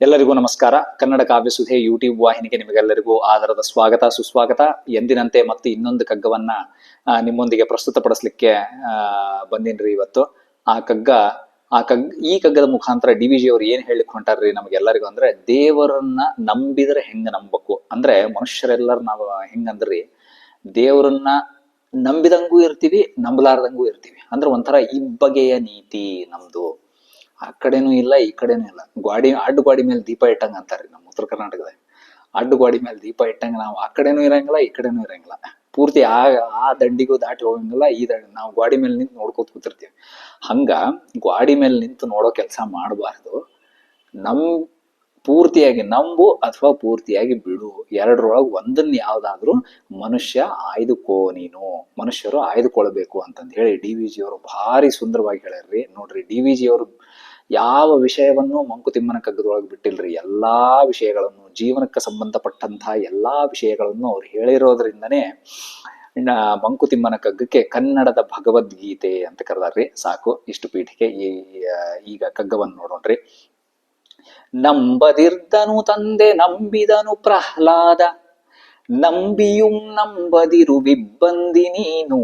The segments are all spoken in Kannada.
ಎಲ್ಲರಿಗೂ ನಮಸ್ಕಾರ. ಕನ್ನಡ ಕಾವ್ಯ ಸುಧೆ ಯೂಟ್ಯೂಬ್ ವಾಹಿನಿಗೆ ನಿಮಗೆಲ್ಲರಿಗೂ ಆಧಾರದ ಸ್ವಾಗತ, ಸುಸ್ವಾಗತ. ಎಂದಿನಂತೆ ಮತ್ತೆ ಇನ್ನೊಂದು ಕಗ್ಗವನ್ನ ನಿಮ್ಮೊಂದಿಗೆ ಪ್ರಸ್ತುತಪಡಿಸ್ಲಿಕ್ಕೆ ಬಂದಿನ್ರಿ ಇವತ್ತು. ಆ ಕಗ್ಗ, ಆ ಕಗ್, ಈ ಕಗ್ಗದ ಮುಖಾಂತರ ಡಿ ವಿ ಜಿ ಅವ್ರು ಏನ್ ಹೇಳಿಕ್ ಹೊಂಟಾರ್ರಿ ನಮಗೆಲ್ಲರಿಗೂ ಅಂದ್ರೆ, ದೇವರನ್ನ ನಂಬಿದ್ರೆ ಹೆಂಗ ನಂಬಕು? ಅಂದ್ರೆ ಮನುಷ್ಯರೆಲ್ಲರೂ ನಾವು ಹೆಂಗಂದ್ರಿ, ದೇವರನ್ನ ನಂಬಿದಂಗೂ ಇರ್ತೀವಿ, ನಂಬಲಾರ್ದಂಗೂ ಇರ್ತೀವಿ. ಅಂದ್ರೆ ಒಂಥರ ಇಬ್ಬಗೆಯ ನೀತಿ ನಮ್ದು. ಆ ಕಡೆನೂ ಇಲ್ಲ, ಈ ಕಡೆನೂ ಇಲ್ಲ. ಗ್ವಾಡಿ ಅಡ್ಡ ಗ್ವಾಡಿ ಮೇಲೆ ದೀಪ ಇಟ್ಟಂಗ ಅಂತಾರೆ ನಮ್ಮ ಉತ್ತರ ಕರ್ನಾಟಕದಾಗ ಅಡ್ಡ ಗ್ವಾಡಿ ಮೇಲೆ ದೀಪ ಇಟ್ಟಂಗ ನಾವು ಆ ಕಡೆನೂ ಇರಂಗಿಲ್ಲ, ಈ ಕಡೆನೂ ಇರಂಗಿಲ್ಲ. ಪೂರ್ತಿ ಆ ಆ ದಂಡಿಗೂ ದಾಟಿ ಹೋಗಂಗಿಲ್ಲ, ಈ ದಂಡ ನಾವು ಗ್ವಾಡಿ ಮೇಲೆ ನಿಂತು ನೋಡ್ಕೋತ ಕೂತಿರ್ತೀವಿ. ಹಂಗ ಗ್ವಾಡಿ ಮೇಲೆ ನಿಂತು ನೋಡೋ ಕೆಲಸ ಮಾಡಬಾರ್ದು. ನಮ್ ಪೂರ್ತಿಯಾಗಿ ನಂಬು ಅಥವಾ ಪೂರ್ತಿಯಾಗಿ ಬಿಡು. ಎರಡರೊಳಗೆ ಒಂದನ್ನ ಯಾವ್ದಾದ್ರು ಮನುಷ್ಯ ಆಯ್ದುಕೋ ನೀನು. ಮನುಷ್ಯರು ಆಯ್ದುಕೊಳ್ಬೇಕು ಅಂತಂದು ಹೇಳಿ ಡಿ ವಿ ಜಿ ಅವರು ಭಾರಿ ಸುಂದರವಾಗಿ ಹೇಳ್ಯಾರ್ರಿ. ನೋಡ್ರಿ ಡಿ ವಿ ಜಿ ಅವರು ಯಾವ ವಿಷಯವನ್ನು ಮಂಕುತಿಮ್ಮನ ಕಗ್ಗದೊಳಗೆ ಬಿಟ್ಟಿಲ್ರಿ. ಎಲ್ಲಾ ವಿಷಯಗಳನ್ನು, ಜೀವನಕ್ಕೆ ಸಂಬಂಧಪಟ್ಟಂತಹ ಎಲ್ಲಾ ವಿಷಯಗಳನ್ನು ಅವ್ರು ಹೇಳಿರೋದ್ರಿಂದನೇ ಮಂಕುತಿಮ್ಮನ ಕಗ್ಗಕ್ಕೆ ಕನ್ನಡದ ಭಗವದ್ಗೀತೆ ಅಂತ ಕರೆದಾರ್ರಿ. ಸಾಕು, ಇಷ್ಟು ಪೀಠಿಕೆ ಈ ಈಗ ಕಗ್ಗವನ್ನು ನೋಡೋಣ್ರಿ. ನಂಬದಿರ್ದನು ತಂದೆ, ನಂಬಿದನು ಪ್ರಹ್ಲಾದ. ನಂಬಿಯುಂ ನಂಬದಿರು ಬಿಬ್ಬಂದಿ ನೀನು.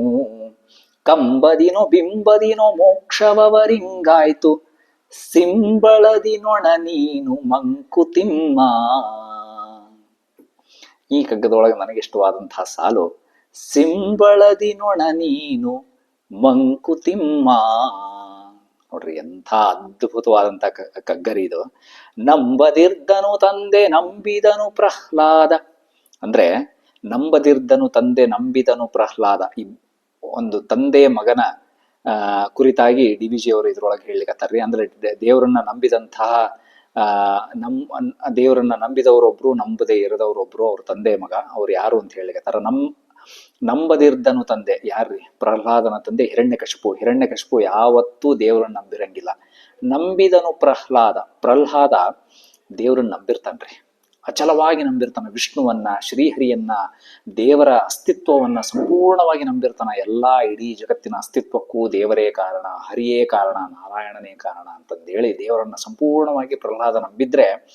ಕಂಬದಿನೋ ಬಿಂಬದಿನೋ ಮೋಕ್ಷವರಿಂಗಾಯ್ತು ಸಿಂಬಳದಿ ನೊಣ ನೀನು ಮಂಕುತಿಮ್ಮ. ಈ ಕಗ್ಗದೊಳಗೆ ನನಗಿಷ್ಟವಾದಂತಹ ಸಾಲು ಸಿಂಬಳದಿ ನೊಣ ನೀನು ಮಂಕುತಿಮ್ಮ. ನೋಡ್ರಿ, ಎಂಥ ಅದ್ಭುತವಾದಂಥ ಕಗ್ಗರಿ ಇದು. ನಂಬದಿರ್ದನು ತಂದೆ ನಂಬಿದನು ಪ್ರಹ್ಲಾದ. ಅಂದ್ರೆ, ನಂಬದಿರ್ದನು ತಂದೆ ನಂಬಿದನು ಪ್ರಹ್ಲಾದ. ಒಂದು ತಂದೆ ಮಗನ ಕುರಿತಾಗಿ ಡಿ ವಿ ಜಿ ಅವರು ಇದ್ರೊಳಗೆ ಹೇಳಿಕತ್ತಾರ್ರಿ ಅಂದ್ರೆ ದೇವರನ್ನ ನಂಬಿದಂತಹ ನಮ್ ದೇವರನ್ನ ನಂಬಿದವರೊಬ್ರು, ನಂಬದೇ ಇರದವರೊಬ್ರು ಅವ್ರ ತಂದೆ ಮಗ, ಅವ್ರು ಯಾರು ಅಂತ ಹೇಳಿಕತ್ತಾರ ನಮ್, ನಂಬದಿರ್ದನು ತಂದೆ ಯಾರ್ರಿ? ಪ್ರಹ್ಲಾದನ ತಂದೆ ಹಿರಣ್ಯಕಶಿಪು ಹಿರಣ್ಯಕಶಿಪು ಯಾವತ್ತೂ ದೇವರನ್ನ ನಂಬಿರಂಗಿಲ್ಲ. ನಂಬಿದನು ಪ್ರಹ್ಲಾದ. ಪ್ರಹ್ಲಾದ ದೇವರನ್ನ ನಂಬಿರ್ತಾನ್ರಿ. ಅಚಲವಾಗಿ ನಂಬಿರ್ತಾನ. ವಿಷ್ಣುವನ್ನ, ಶ್ರೀಹರಿಯನ್ನ, ದೇವರ ಅಸ್ತಿತ್ವವನ್ನ ಸಂಪೂರ್ಣವಾಗಿ ನಂಬಿರ್ತಾನ. ಎಲ್ಲಾ ಇಡೀ ಜಗತ್ತಿನ ಅಸ್ತಿತ್ವಕ್ಕೂ ದೇವರೇ ಕಾರಣ, ಹರಿಯೇ ಕಾರಣ, ನಾರಾಯಣನೇ ಕಾರಣ ಅಂತಂದೇಳಿ ದೇವರನ್ನ ಸಂಪೂರ್ಣವಾಗಿ ಪ್ರಹ್ಲಾದ ನಂಬಿದ್ರೆ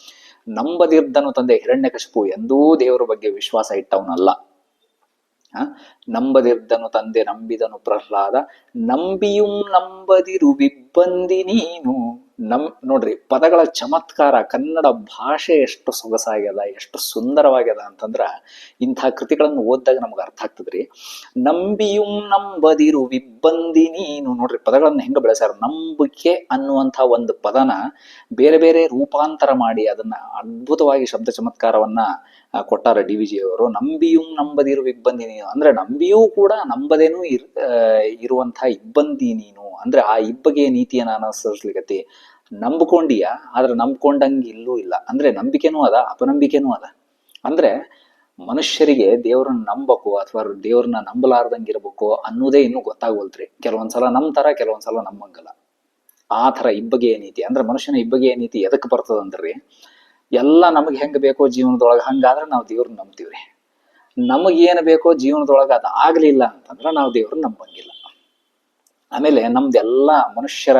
ನಂಬದಿರ್ದನು ತಂದೆ ಹಿರಣ್ಯಕಶಿಪು. ಎಂದೂ ದೇವರ ಬಗ್ಗೆ ವಿಶ್ವಾಸ ಇಟ್ಟವನಲ್ಲ. ನಂಬದಿರ್ದನು ತಂದೆ ನಂಬಿದನು ಪ್ರಹ್ಲಾದ. ನಂಬಿಯುಂ ನಂಬದಿರು ಬಿಬ್ಬಂದಿ ನೀನು. ನಮ್, ನೋಡ್ರಿ, ಪದಗಳ ಚಮತ್ಕಾರ ಕನ್ನಡ ಭಾಷೆ ಎಷ್ಟು ಸೊಗಸಾಗ್ಯದ, ಎಷ್ಟು ಸುಂದರವಾಗ್ಯದ ಅಂತಂದ್ರ ಇಂಥ ಕೃತಿಗಳನ್ನು ಓದಿದಾಗ ನಮ್ಗೆ ಅರ್ಥ ಆಗ್ತದ್ರಿ. ನಂಬಿಯುಂ ನಂಬದಿರು ವಿಬ್ಬಂದಿ ನೀನು, ನೋಡ್ರಿ, ಪದಗಳನ್ನ ಹೆಂಗ ಬೆಳೆಸ್ಯಾರ? ನಂಬಿಕೆ ಅನ್ನುವಂಥ ಒಂದು ಪದನ ಬೇರೆ ಬೇರೆ ರೂಪಾಂತರ ಮಾಡಿ ಅದನ್ನ ಅದ್ಭುತವಾಗಿ ಶಬ್ದ ಚಮತ್ಕಾರವನ್ನ ಕೊಟ್ಟಾರ ಡಿ ವಿ ಜಿ ಅವರು, ನಂಬಿಯೂ ನಂಬದಿರು ಇಬ್ಬಂದಿ ನೀನು ಅಂದ್ರೆ ನಂಬಿಯೂ ಕೂಡ ನಂಬದೇನು ಇರ್ ಇರುವಂತಹ ಇಬ್ಬಂದಿ ನೀನು. ಅಂದ್ರೆ ಆ ಇಬ್ಬಗೆ ನೀತಿಯನ್ನು ಅನುಸರಿಸ್ಲಿಕ್ಕೆ ನಂಬ್ಕೊಂಡಿಯಾ? ಆದ್ರೆ ನಂಬ್ಕೊಂಡಂಗ ಇಲ್ಲೂ. ಇಲ್ಲ ಅಂದ್ರೆ ನಂಬಿಕೆನೂ ಅದ, ಅಪನಂಬಿಕೆನೂ ಅದ. ಅಂದ್ರೆ ಮನುಷ್ಯರಿಗೆ ದೇವ್ರನ್ನ ನಂಬಕು ಅಥವಾ ದೇವ್ರನ್ನ ನಂಬಲಾರ್ದಂಗ ಇರ್ಬೇಕು ಅನ್ನೋದೇ ಇನ್ನೂ ಗೊತ್ತಾಗೋಲ್ತ್ರಿ. ಕೆಲವೊಂದ್ಸಲ ನಂಬ್ತಾರ, ಕೆಲವೊಂದ್ಸಲ ನಂಬಂಗಲ್ಲ. ಆ ಥರ ಇಬ್ಬಗೆಯ ನೀತಿ. ಅಂದ್ರೆ ಮನುಷ್ಯನ ಇಬ್ಬಗೆಯ ನೀತಿ ಎದಕ್ ಬರ್ತದಂದ್ರಿ ಎಲ್ಲ ನಮಗೆ ಹೆಂಗ್ ಬೇಕೋ ಜೀವನದೊಳಗೆ ಹಂಗಾದ್ರೆ ನಾವು ದೇವ್ರನ್ನ ನಂಬ್ತೀವ್ರಿ. ನಮಗೇನು ಬೇಕೋ ಜೀವನದೊಳಗೆ ಅದು ಆಗ್ಲಿಲ್ಲ ಅಂತಂದ್ರೆ ನಾವು ದೇವ್ರನ್ನ ನಂಬಂಗಿಲ್ಲ. ಆಮೇಲೆ ನಮ್ದೆಲ್ಲ ಮನುಷ್ಯರ,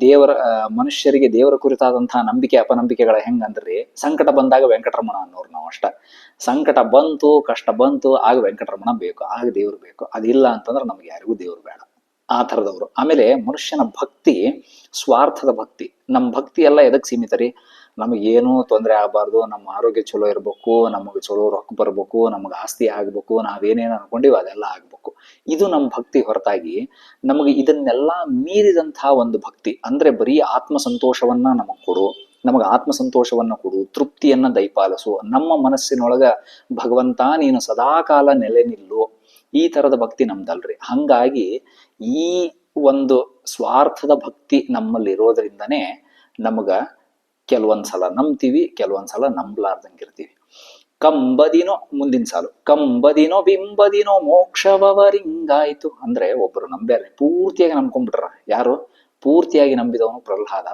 ದೇವರ ಮನುಷ್ಯರಿಗೆ ದೇವರ ಕುರಿತಾದಂತಹ ನಂಬಿಕೆ, ಅಪನಂಬಿಕೆಗಳ ಹೆಂಗಂದ್ರಿ ಸಂಕಟ ಬಂದಾಗ ವೆಂಕಟರಮಣ ಅನ್ನೋರು ನಾವು ಅಷ್ಟ. ಸಂಕಟ ಬಂತು, ಕಷ್ಟ ಬಂತು, ಆಗ ವೆಂಕಟರಮಣ ಬೇಕು, ಆಗ ದೇವ್ರು ಬೇಕು. ಅದಿಲ್ಲ ಅಂತಂದ್ರೆ ನಮ್ಗೆ ಯಾರಿಗೂ ದೇವ್ರು ಬೇಡ. ಆ ಥರದವರು. ಆಮೇಲೆ ಮನುಷ್ಯನ ಭಕ್ತಿ, ಸ್ವಾರ್ಥದ ಭಕ್ತಿ. ನಮ್ಮ ಭಕ್ತಿ ಎಲ್ಲ ಎದಕ್ ಸೀಮಿತ ರೀ? ನಮಗೇನೂ ತೊಂದರೆ ಆಗಬಾರ್ದು. ನಮ್ಮ ಆರೋಗ್ಯ ಚಲೋ ಇರಬೇಕು, ನಮಗೆ ಚಲೋ ರೊಕ್ಕ ಬರಬೇಕು, ನಮಗೆ ಆಸ್ತಿ ಆಗ್ಬೇಕು, ನಾವೇನೇನು ಅನ್ಕೊಂಡಿವಿ ಅದೆಲ್ಲ ಆಗ್ಬೇಕು. ಇದು ನಮ್ಮ ಭಕ್ತಿ ಹೊರತಾಗಿ ನಮಗೆ ಇದನ್ನೆಲ್ಲ ಮೀರಿದಂತಹ ಒಂದು ಭಕ್ತಿ, ಅಂದ್ರೆ ಬರೀ ಆತ್ಮ ಸಂತೋಷವನ್ನ ನಮಗೆ ಕೊಡು, ನಮಗೆ ಆತ್ಮ ಸಂತೋಷವನ್ನು ಕೊಡು, ತೃಪ್ತಿಯನ್ನ ದಯಪಾಲಿಸು ನಮ್ಮ ಮನಸ್ಸಿನೊಳಗ ಭಗವಂತ ನೀನು ಸದಾಕಾಲ ನೆಲೆ ನಿಲ್ಲು. ಈ ತರದ ಭಕ್ತಿ ನಮ್ದಲ್ರಿ. ಹಂಗಾಗಿ ಈ ಒಂದು ಸ್ವಾರ್ಥದ ಭಕ್ತಿ ನಮ್ಮಲ್ಲಿ ಇರೋದ್ರಿಂದನೇ ನಮಗ ಕೆಲವೊಂದ್ಸಲ ನಂಬ್ತೀವಿ ಕೆಲವೊಂದ್ಸಲ ನಂಬಲಾರ್ದಂಗಿರ್ತೀವಿ. ಕಂಬದಿನೋ ಮುಂದಿನ ಸಾಲು, ಕಂಬದಿನೋ ಬಿಂಬದಿನೋ ಮೋಕ್ಷವರಿಂಗಾಯ್ತು ಅಂದ್ರೆ ಒಬ್ರು ನಂಬ್ಯಾರೆ ಪೂರ್ತಿಯಾಗಿ ನಂಬ್ಕೊಂಡ್ಬಿಟ್ರ ಯಾರು? ಪೂರ್ತಿಯಾಗಿ ನಂಬಿದವನು ಪ್ರಹ್ಲಾದ,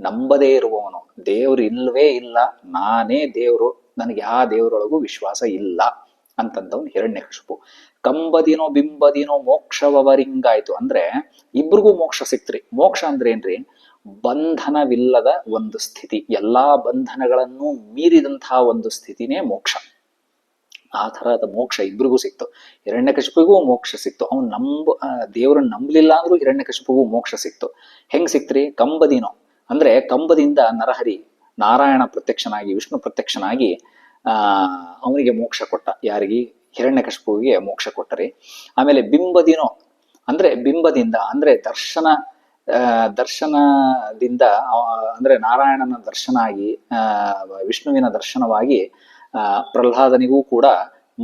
ನಂಬದೇ ಇರುವವನು. ದೇವ್ರು ಇಲ್ವೇ ಇಲ್ಲ, ನಾನೇ ದೇವ್ರು, ನನಗೆ ಆ ದೇವರೊಳಗೂ ವಿಶ್ವಾಸ ಇಲ್ಲ ಅಂತಂದವನು ಹಿರಣ್ಯಕಶಿಪು ಕಂಬದಿನೋ ಬಿಂಬದಿನೋ ಮೋಕ್ಷವರಿಂಗಾಯ್ತು ಅಂದ್ರೆ ಇಬ್ರಿಗೂ ಮೋಕ್ಷ ಸಿಕ್ತ್ರಿ. ಮೋಕ್ಷ ಅಂದ್ರೆ ಏನ್ರಿ? ಬಂಧನವಿಲ್ಲದ ಒಂದು ಸ್ಥಿತಿ. ಎಲ್ಲಾ ಬಂಧನಗಳನ್ನು ಮೀರಿದಂತಹ ಒಂದು ಸ್ಥಿತಿನೇ ಮೋಕ್ಷ. ಆ ತರಹದ ಮೋಕ್ಷ ಇಬ್ರಿಗೂ ಸಿಕ್ತು. ಹಿರಣ್ಯಕಶಿಪಿಗೂ ಮೋಕ್ಷ ಸಿಕ್ತು. ಅವ್ನು ನಂಬ ದೇವ್ರನ್ನ ನಂಬಲಿಲ್ಲ ಅಂದ್ರೂ ಹಿರಣ್ಯಕಶಿಪಿಗೂ ಮೋಕ್ಷ ಸಿಕ್ತು. ಹೆಂಗ್ ಸಿಕ್ತ್ರಿ? ಕಂಬದಿನೋ. ಅಂದ್ರೆ ಕಂಬದಿಂದ ನರಹರಿ ನಾರಾಯಣ ಪ್ರತ್ಯಕ್ಷನಾಗಿ, ವಿಷ್ಣು ಪ್ರತ್ಯಕ್ಷನಾಗಿ, ಆ, ಅವನಿಗೆ ಮೋಕ್ಷ ಕೊಟ್ಟ. ಯಾರಿಗೆ? ಹಿರಣ್ಯಕಶಿಪುವಿಗೆ ಮೋಕ್ಷ ಕೊಟ್ಟರಿ. ಆಮೇಲೆ ಬಿಂಬದಿನೋ. ಅಂದ್ರೆ ಬಿಂಬದಿಂದ, ಅಂದ್ರೆ ದರ್ಶನ ದರ್ಶನದಿಂದ ಅಂದ್ರೆ ನಾರಾಯಣನ ದರ್ಶನ ಆಗಿ ವಿಷ್ಣುವಿನ ದರ್ಶನವಾಗಿ ಪ್ರಹ್ಲಾದನಿಗೂ ಕೂಡ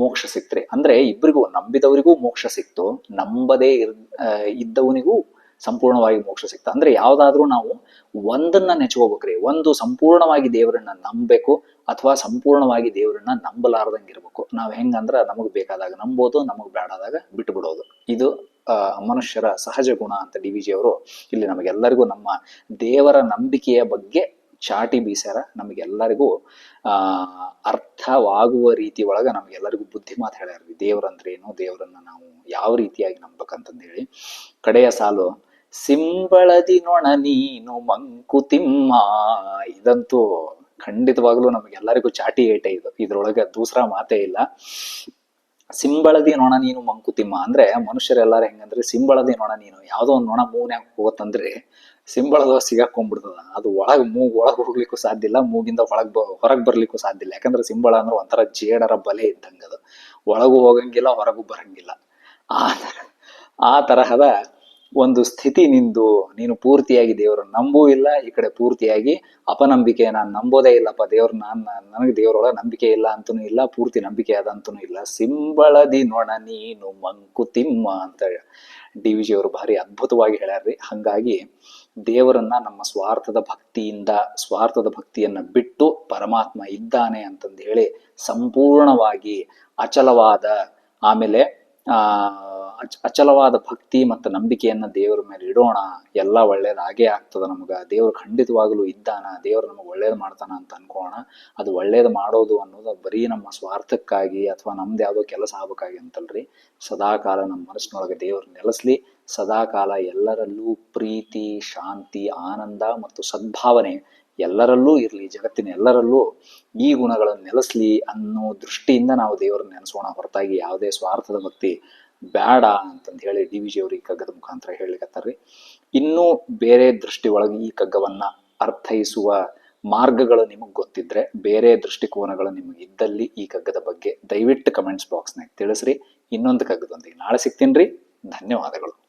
ಮೋಕ್ಷ ಸಿಕ್ತ್ರಿ. ಅಂದ್ರೆ ಇಬ್ಬರಿಗೂ ನಂಬಿದವರಿಗೂ ಮೋಕ್ಷ ಸಿಕ್ತು. ನಂಬದೇ ಇರ್ ಇದ್ದವನಿಗೂ ಸಂಪೂರ್ಣವಾಗಿ ಮೋಕ್ಷ ಸಿಕ್ತ ಅಂದ್ರೆ ಯಾವ್ದಾದ್ರೂ ನಾವು ಒಂದನ್ನ ನೆಚ್ಕೋಬೇಕ್ರಿ. ಒಂದು ಸಂಪೂರ್ಣವಾಗಿ ದೇವರನ್ನ ನಂಬಬೇಕು ಅಥವಾ ಸಂಪೂರ್ಣವಾಗಿ ದೇವರನ್ನ ನಂಬಲಾರ್ದಂಗಿರ್ಬೇಕು. ನಾವ್ ಹೆಂಗಂದ್ರ ನಮಗ್ ಬೇಕಾದಾಗ ನಂಬೋದು, ನಮಗ್ ಬೇಡಾದಾಗ ಬಿಟ್ಟು ಬಿಡೋದು ಇದು ಮನುಷ್ಯರ ಸಹಜ ಗುಣ ಅಂತ ಡಿ ವಿ ಜಿ ಅವರು ಇಲ್ಲಿ ನಮಗೆಲ್ಲರಿಗೂ ನಮ್ಮ ದೇವರ ನಂಬಿಕೆಯ ಬಗ್ಗೆ ಚಾಟಿ ಬೀಸ್ಯಾರ. ನಮಗೆಲ್ಲರಿಗೂ, ಆ, ಅರ್ಥವಾಗುವ ರೀತಿ ಒಳಗ ನಮಗೆಲ್ಲರಿಗೂ ಬುದ್ಧಿ ಮಾತು ಹೇಳ್ಯಾರ ದೇವರಂದ್ರೇನು? ದೇವರನ್ನ ನಾವು ಯಾವ ರೀತಿಯಾಗಿ ನಂಬಕಂತಂದೇಳಿ ಕಡೆಯ ಸಾಲು ಸಿಂಬಳದಿ ನೊಣ ನೀನು ಮಂಕುತಿಮ್ಮ. ಇದಂತೂ ಖಂಡಿತವಾಗ್ಲೂ ನಮಗೆಲ್ಲರಿಗೂ ಚಾಟಿ ಏಟೆ ಇದು. ಇದ್ರೊಳಗೆ ದೂಸರ ಮಾತೇ ಇಲ್ಲ. ಸಿಂಬಳದಿ ನೊಣ ನೀನು ಮಂಕುತಿಮ್ಮ. ಅಂದ್ರೆ ಮನುಷ್ಯರೆಲ್ಲಾರು ಹೆಂಗಂದ್ರೆ ಸಿಂಬಳದಿ ನೊಣ ನೀನು. ಯಾವುದೋ ಒಂದು ನೊಣ ಮೂನ್ಯಾಗ ಹೋಗತ್ತಂದ್ರೆ ಸಿಂಬಳದ ಸಿಗಾಕೊಂಡ್ಬಿಡ್ತದ. ಅದು ಒಳಗೆ ಮೂಗ್ ಒಳಗ್ ಹೋಗ್ಲಿಕ್ಕೂ ಸಾಧ್ಯ ಇಲ್ಲ. ಮೂಗಿಂದ ಒಳಗ್ ಹೊರಗ್ ಬರ್ಲಿಕ್ಕೂ ಸಾಧ್ಯ ಇಲ್ಲ. ಯಾಕಂದ್ರೆ ಸಿಂಬಳ ಅಂದ್ರೆ ಒಂಥರ ಜೇಡರ ಬಲೆ ಇದ್ದಂಗದು. ಒಳಗೂ ಹೋಗಂಗಿಲ್ಲ, ಹೊರಗೂ ಬರಂಗಿಲ್ಲ. ಆ ಆ ತರಹದ ಒಂದು ಸ್ಥಿತಿ ನಿಂದು, ನೀನು ಪೂರ್ತಿಯಾಗಿ ದೇವರನ್ನ ನಂಬೂ ಇಲ್ಲ, ಈ ಕಡೆ ಪೂರ್ತಿಯಾಗಿ ಅಪನಂಬಿಕೆ ನಾನು ನಂಬೋದೇ ಇಲ್ಲಪ್ಪ, ದೇವ್ರ ನಾನು, ನನಗೆ ದೇವರೊಳಗೆ ನಂಬಿಕೆ ಇಲ್ಲ ಅಂತನೂ ಇಲ್ಲ, ಪೂರ್ತಿ ನಂಬಿಕೆ ಅದಂತನೂ ಇಲ್ಲ. ಸಿಂಬಳದಿ ನೊಣ ನೀನು ಮಂಕುತಿಮ್ಮ ಅಂತ ಡಿ ವಿ ಜಿ ಅವರು ಭಾರಿ ಅದ್ಭುತವಾಗಿ ಹೇಳ್ಯಾರ್ರಿ. ಹಂಗಾಗಿ ದೇವರನ್ನ ನಮ್ಮ ಸ್ವಾರ್ಥದ ಭಕ್ತಿಯಿಂದ, ಸ್ವಾರ್ಥದ ಭಕ್ತಿಯನ್ನ ಬಿಟ್ಟು ಪರಮಾತ್ಮ ಇದ್ದಾನೆ ಅಂತಂದು ಹೇಳಿ ಸಂಪೂರ್ಣವಾಗಿ ಅಚಲವಾದ, ಆಮೇಲೆ, ಆ ಅಚಲವಾದ ಭಕ್ತಿ ಮತ್ತು ನಂಬಿಕೆಯನ್ನು ದೇವರ ಮೇಲೆ ಇಡೋಣ. ಎಲ್ಲ ಒಳ್ಳೇದಾಗೇ ಆಗ್ತದೆ ನಮಗ. ದೇವ್ರು ಖಂಡಿತವಾಗಲೂ ಇದ್ದಾನ. ದೇವ್ರು ನಮಗೆ ಒಳ್ಳೇದು ಮಾಡ್ತಾನ ಅಂತ ಅನ್ಕೋಣ. ಅದು ಒಳ್ಳೇದು ಮಾಡೋದು ಅನ್ನೋದು ಬರೀ ನಮ್ಮ ಸ್ವಾರ್ಥಕ್ಕಾಗಿ ಅಥವಾ ನಮ್ದು ಯಾವುದೋ ಕೆಲಸ ಆಗ್ಬೇಕಾಗಿ ಅಂತಲ್ರಿ. ಸದಾಕಾಲ ನಮ್ಮ ಮನಸ್ಸಿನೊಳಗೆ ದೇವ್ರು ನೆಲೆಸ್ಲಿ. ಸದಾಕಾಲ ಎಲ್ಲರಲ್ಲೂ ಪ್ರೀತಿ, ಶಾಂತಿ, ಆನಂದ ಮತ್ತು ಸದ್ಭಾವನೆ ಎಲ್ಲರಲ್ಲೂ ಇರಲಿ. ಜಗತ್ತಿನ ಎಲ್ಲರಲ್ಲೂ ಈ ಗುಣಗಳನ್ನು ನೆಲೆಸ್ಲಿ ಅನ್ನೋ ದೃಷ್ಟಿಯಿಂದ ನಾವು ದೇವರನ್ನ ನೆನೆಸೋಣ ಹೊರತಾಗಿ ಯಾವುದೇ ಸ್ವಾರ್ಥದ ಭಕ್ತಿ ಬೇಡ ಅಂತಂದು ಹೇಳಿ ಡಿ ವಿ ಜಿ ಅವರು ಈ ಕಗ್ಗದ ಮುಖಾಂತರ ಹೇಳಿಕತ್ತಾರ್ರಿ. ಇನ್ನೂ ಬೇರೆ ದೃಷ್ಟಿ ಒಳಗೆ ಈ ಕಗ್ಗವನ್ನ ಅರ್ಥೈಸುವ ಮಾರ್ಗಗಳು ನಿಮಗೆ ಗೊತ್ತಿದ್ರೆ ಬೇರೆ ದೃಷ್ಟಿಕೋನಗಳು ನಿಮಗೆ ಇದ್ದಲ್ಲಿ ಈ ಕಗ್ಗದ ಬಗ್ಗೆ ದಯವಿಟ್ಟು ಕಮೆಂಟ್ಸ್ ಬಾಕ್ಸ್ನಾಗ ತಿಳಿಸ್ರಿ. ಇನ್ನೊಂದು ಕಗ್ಗದೊಂದಿಗೆ ನಾಳೆ ಸಿಗ್ತೀನಿ ಧನ್ಯವಾದಗಳು.